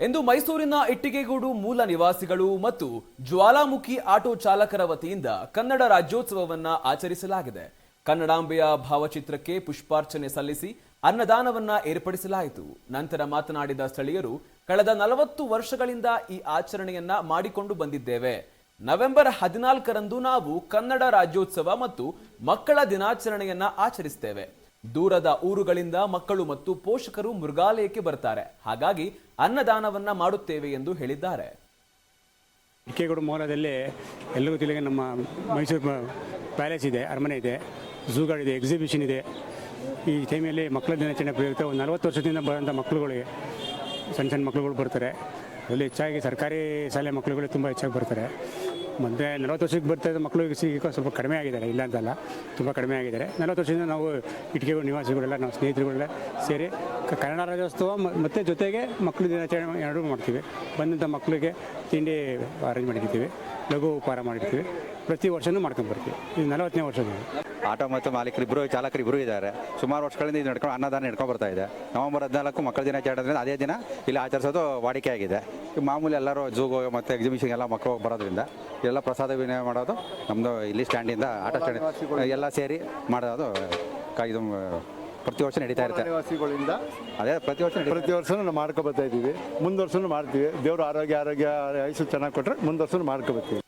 ಎಂದು ಮೈಸೂರಿನ ಇಟ್ಟಿಗೆಗೂಡು ಮೂಲ ನಿವಾಸಿಗಳು ಮತ್ತು ಜ್ವಾಲಾಮುಖಿ ಆಟೋ ಚಾಲಕರ ವತಿಯಿಂದ ಕನ್ನಡ ರಾಜ್ಯೋತ್ಸವವನ್ನ ಆಚರಿಸಲಾಗಿದೆ. ಕನ್ನಡಾಂಬೆಯ ಭಾವಚಿತ್ರಕ್ಕೆ ಪುಷ್ಪಾರ್ಚನೆ ಸಲ್ಲಿಸಿ ಅನ್ನದಾನವನ್ನ ಏರ್ಪಡಿಸಲಾಯಿತು. ನಂತರ ಮಾತನಾಡಿದ ಸ್ಥಳೀಯರು, ಕಳೆದ ನಲವತ್ತು ವರ್ಷಗಳಿಂದ ಈ ಆಚರಣೆಯನ್ನ ಮಾಡಿಕೊಂಡು ಬಂದಿದ್ದೇವೆ. ನವೆಂಬರ್ ಹದಿನಾಲ್ಕರಂದು ನಾವು ಕನ್ನಡ ರಾಜ್ಯೋತ್ಸವ ಮತ್ತು ಮಕ್ಕಳ ದಿನಾಚರಣೆಯನ್ನ ಆಚರಿಸ್ತೇವೆ. ದೂರದ ಊರುಗಳಿಂದ ಮಕ್ಕಳು ಮತ್ತು ಪೋಷಕರು ಮೃಗಾಲಯಕ್ಕೆ ಬರ್ತಾರೆ. ಹಾಗಾಗಿ ಅನ್ನದಾನವನ್ನ ಮಾಡುತ್ತೇವೆ ಎಂದು ಹೇಳಿದ್ದಾರೆ. ಇಕ್ಕೆಗೂಡು ಮೋಲದಲ್ಲಿ ಎಲ್ಲರಿಗೂ ತಿಳಿಗೆ ನಮ್ಮ ಮೈಸೂರು ಪ್ಯಾಲೇಸ್ ಇದೆ, ಅರಮನೆ ಇದೆ ಝೂಗಳಿದೆ ಎಕ್ಸಿಬಿಷನ್ ಇದೆ. ಈ ಟೈಮಲ್ಲಿ ಮಕ್ಕಳ ದಿನಾಚರಣೆ ಪ್ರಯುಕ್ತ ಒಂದು ನಲವತ್ತು ವರ್ಷದಿಂದ ಬರೋಂಥ ಮಕ್ಕಳುಗಳಿಗೆ, ಸಣ್ಣ ಸಣ್ಣ ಮಕ್ಕಳುಗಳು ಬರ್ತಾರೆ. ಅದರಲ್ಲಿ ಹೆಚ್ಚಾಗಿ ಸರ್ಕಾರಿ ಶಾಲೆ ಮಕ್ಕಳುಗಳು ತುಂಬ ಹೆಚ್ಚಾಗಿ ಬರ್ತಾರೆ. ಮತ್ತು ನಲವತ್ತು ವರ್ಷಕ್ಕೆ ಬರ್ತಾ ಇದ್ದ ಮಕ್ಕಳು ಸಿಗೋ ಸ್ವಲ್ಪ ಕಡಿಮೆ ಆಗಿದ್ದಾರೆ, ಇಲ್ಲ ಅಂತಲ್ಲ, ತುಂಬ ಕಡಿಮೆ ಆಗಿದ್ದಾರೆ. ನಲವತ್ತು ವರ್ಷದಿಂದ ನಾವು ಇಟ್ಕೆಗಳು ನಿವಾಸಿಗಳೆಲ್ಲ, ನಾವು ಸ್ನೇಹಿತರುಗಳೆಲ್ಲ ಸೇರಿ ಕನ್ನಡ ರಾಜ್ಯೋತ್ಸವ ಮತ್ತು ಜೊತೆಗೆ ಮಕ್ಕಳು ದಿನಾಚರಣೆ ಎರಡೂ ಮಾಡ್ತೀವಿ. ಬಂದಂಥ ಮಕ್ಕಳಿಗೆ ತಿಂಡಿ ಅರೇಂಜ್ ಮಾಡಿರ್ತೀವಿ, ಲಘು ಉಪಹಾರ ಮಾಡಿರ್ತೀವಿ. ಪ್ರತಿ ವರ್ಷನೂ ಮಾಡ್ಕೊಂಡು ಬರ್ತೀವಿ. ಇದು ನಲವತ್ತನೇ ವರ್ಷದಿಂದ. ಆಟೋ ಮತ್ತು ಮಾಲೀಕರು ಇಬ್ಬರು ಚಾಲಕರು ಇಬ್ಬರು ಇದ್ದಾರೆ. ಸುಮಾರು ವರ್ಷಗಳಿಂದ ಇದು ನಡ್ಕೊಂಡು ಅನ್ನದಾನ ನಡ್ಕೊಂಡು ಬರ್ತಾ ಇದೆ. ನವೆಂಬರ್ ಹದಿನಾಲ್ಕು ಮಕ್ಕಳ ದಿನಾಚರಣೆ ಅದೇ ದಿನ ಇಲ್ಲಿ ಆಚರಿಸೋದು ವಾಡಿಕೆ ಆಗಿದೆ. ಈಗ ಮಾಮೂಲಿ ಎಲ್ಲರೂ ಝೂಗು ಮತ್ತು ಎಕ್ಸಿಬಿಷನ್ ಎಲ್ಲ ಮಕ್ಕಳು ಹೋಗಿ ಬರೋದ್ರಿಂದ ಎಲ್ಲ ಪ್ರಸಾದ ವಿನಿಮಯ ಮಾಡೋದು ನಮ್ಮದು ಇಲ್ಲಿ ಸ್ಟ್ಯಾಂಡಿಂದ ಆಟೋ ಸ್ಟ್ಯಾಂಡ್ ಎಲ್ಲ ಸೇರಿ ಮಾಡೋದು ಇದು ಪ್ರತಿ ವರ್ಷ ನಡೀತಾ ಇರುತ್ತೆ. ನಿವಾಸಿಗಳಿಂದ ಅದೇ ಪ್ರತಿ ವರ್ಷ ಪ್ರತಿ ವರ್ಷನೂ ನಾವು ಮಾಡ್ಕೊ ಬರ್ತಾ ಇದ್ದೀವಿ. ಮುಂದೆ ವರ್ಷನೂ ಮಾಡ್ತೀವಿ. ದೇವರು ಆರೋಗ್ಯ ಆರೋಗ್ಯ ಐಸು ಚೆನ್ನಾಗಿ ಕೊಟ್ಟರೆ ಮುಂದೆ ವರ್ಷನೂ ಮಾಡ್ಕೊ ಬರ್ತೀವಿ.